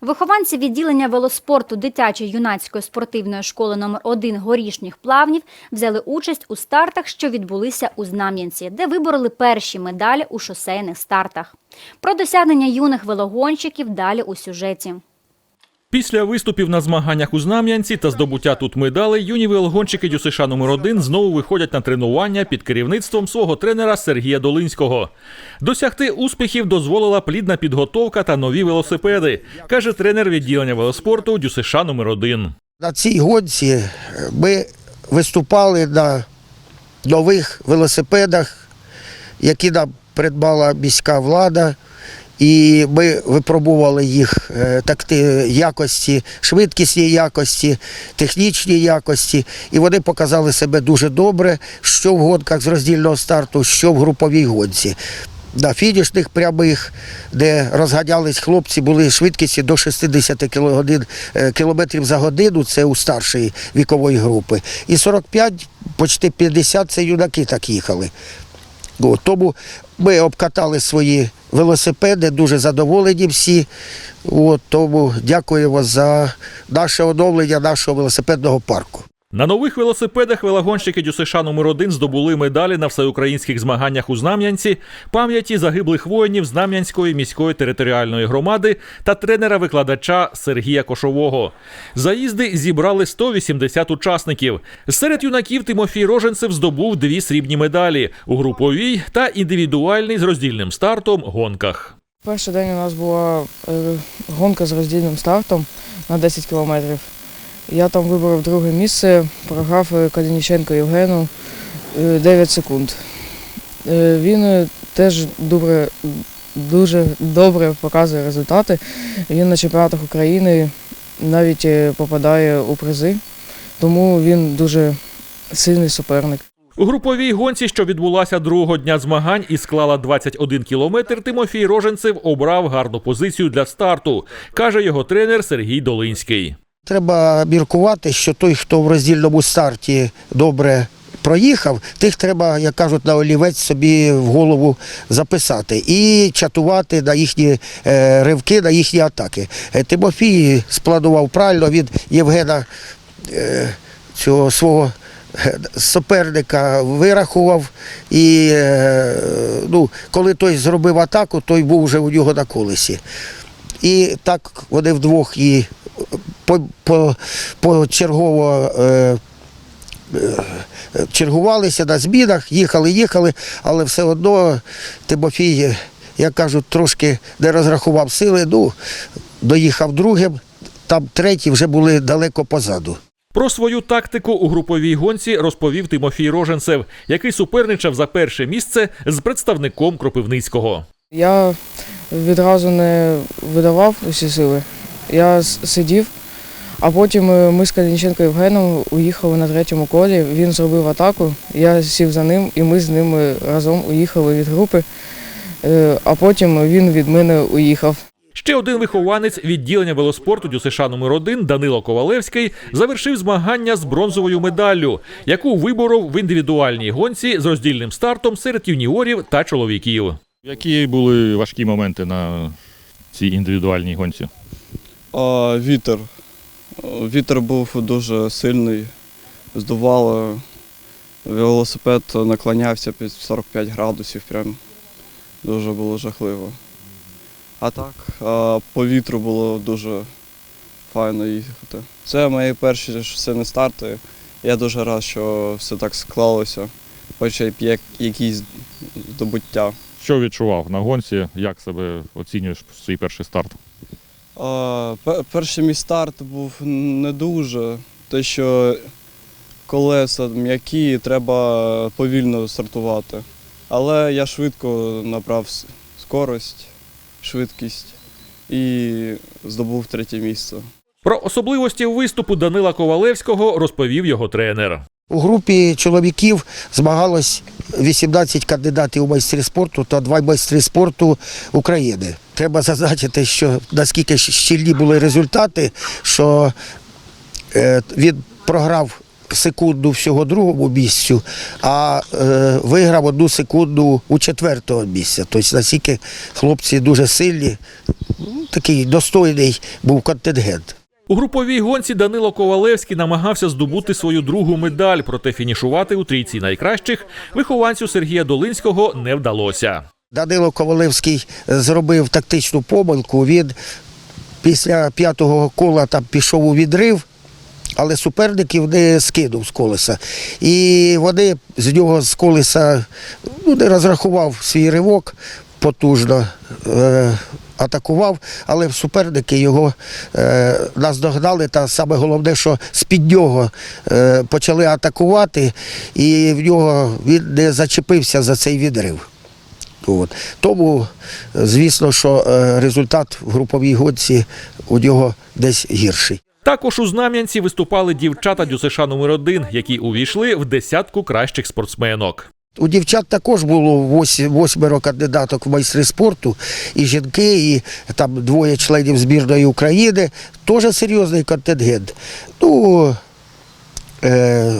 Вихованці відділення велоспорту дитячої юнацької спортивної школи номер 1 горішніх плавнів взяли участь у стартах, що відбулися у Знам'янці, де вибороли перші медалі у шосейних стартах. Про досягнення юних велогонщиків далі у сюжеті. Після виступів на змаганнях у Знам'янці та здобуття тут медалей юні велогонщики ДЮСШ номер 1 знову виходять на тренування під керівництвом свого тренера Сергія Долинського. Досягти успіхів дозволила плідна підготовка та нові велосипеди, каже тренер відділення велоспорту ДЮСШ номер 1 На цій гонці ми виступали на нових велосипедах, які нам придбала міська влада. І ми випробували їх е, такти якості, швидкісні якості, технічні якості. І вони показали себе дуже добре, що в гонках з роздільного старту, що в груповій гонці. На фінішних прямих, де розганялись хлопці, були швидкісті до 60 кілогодин- е, кілометрів за годину, це у старшої вікової групи. І 45, почти 50 це юнаки так їхали. Тому ми обкатали свої велосипеди, дуже задоволені всі. От, тому дякуємо за наше оновлення нашого велосипедного парку. На нових велосипедах велогонщики ДЮСШ номер 1 здобули медалі на всеукраїнських змаганнях у Знам'янці, пам'яті загиблих воїнів Знам'янської міської територіальної громади та тренера-викладача Сергія Кошового. Заїзди зібрали 180 учасників. Серед юнаків Тимофій Роженцев здобув дві срібні медалі у груповій та індивідуальній з роздільним стартом гонках. Перший день у нас була е, гонка з роздільним стартом на 10 кілометрів. Я там виборов друге місце, програв е, Калініченко Євгену е, 9 секунд. Е, Він е, теж добре, дуже добре показує результати. Він на чемпіонатах України навіть е, попадає у призи, тому він дуже сильний суперник. У груповій гонці, що відбулася другого дня змагань і склала 21 кілометр, Тимофій Роженцев обрав гарну позицію для старту, каже його тренер Сергій Долинський. Треба міркувати, що той, хто в роздільному старті добре проїхав, тих треба, як кажуть, на олівець собі в голову записати і чатувати на їхні е, ривки, на їхні атаки. Е, Тимофій спланував правильно, він Євгена е, цього свого суперника вирахував. І ну, коли той зробив атаку, той був вже у нього на колесі. І так вони вдвох і по, по, почергово е, е, чергувалися на змінах, їхали, їхали, але все одно Тимофій, як кажуть, трошки не розрахував сили, ну, доїхав другим, там треті вже були далеко позаду. Про свою тактику у груповій гонці розповів Тимофій Роженцев, який суперничав за перше місце з представником Кропивницького. Я відразу не видавав усі сили. Я сидів, а потім е, ми з Калінченко Євгеном уїхали на третьому колі. Він зробив атаку, я сів за ним, і ми з ним е, разом уїхали від групи, Е, а потім він від мене уїхав. Ще один вихованець відділення велоспорту ДЮСШ номер 1 Данило Ковалевський завершив змагання з бронзовою медаллю, яку виборов в індивідуальній гонці з роздільним стартом серед юніорів та чоловіків. Які були важкі моменти на цій індивідуальній гонці? А, вітер. Вітер був дуже сильний, здувало. Велосипед наклонявся під 45 градусів, прям дуже було жахливо. А так, по вітру було дуже файно їхати. Це мої перші шосейні старти. Я дуже рад, що все так склалося, хоч і як якісь здобуття. Що відчував на гонці? Як себе оцінюєш свій перший старт? Перший мій старт був не дуже, те, що колеса м'які, треба повільно стартувати. Але я швидко набрав скорость, швидкість і здобув третє місце. Про особливості виступу Данила Ковалевського розповів його тренер. У групі чоловіків змагалось 18 кандидатів у майстри спорту та два майстри спорту України. Треба зазначити, що наскільки щільні були результати, що е, він програв секунду всього другому місцю, а е, виграв одну секунду у четвертого місця. Тобто настільки хлопці дуже сильні, ну, такий достойний був контингент. У груповій гонці Данило Ковалевський намагався здобути свою другу медаль, проте фінішувати у трійці найкращих вихованцю Сергія Долинського не вдалося. Данило Ковалевський зробив тактичну помилку. Він після п'ятого кола там пішов у відрив, але суперників не скинув з колеса. І вони з нього з колеса ну, не розрахував свій ривок потужно. Е- Атакував, але суперники його е, наздогнали. Та саме головне, що з-під нього е, почали атакувати, і в нього він не зачепився за цей відрив. От. Тому, звісно, що е, результат в груповій гонці у нього десь гірший. Також у Знам'янці виступали дівчата ДЮСШ номер 1 які увійшли в десятку кращих спортсменок. У дівчат також було восьмеро кандидаток в майстри спорту, і жінки, і там двоє членів збірної України. Теж серйозний контингент. Ну, е,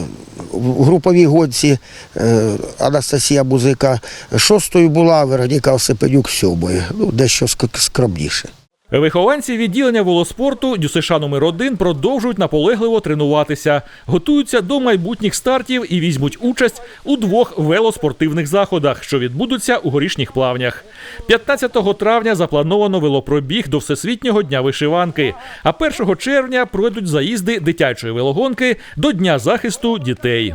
в груповій гонці е, Анастасія Музика шостою була, Вероніка Осипенюк сьомою. Ну, дещо скромніше. Вихованці відділення велоспорту ДЮСШ номер 1 продовжують наполегливо тренуватися, готуються до майбутніх стартів і візьмуть участь у двох велоспортивних заходах, що відбудуться у горішніх плавнях. 15 травня заплановано велопробіг до Всесвітнього дня вишиванки, а 1 червня пройдуть заїзди дитячої велогонки до Дня захисту дітей.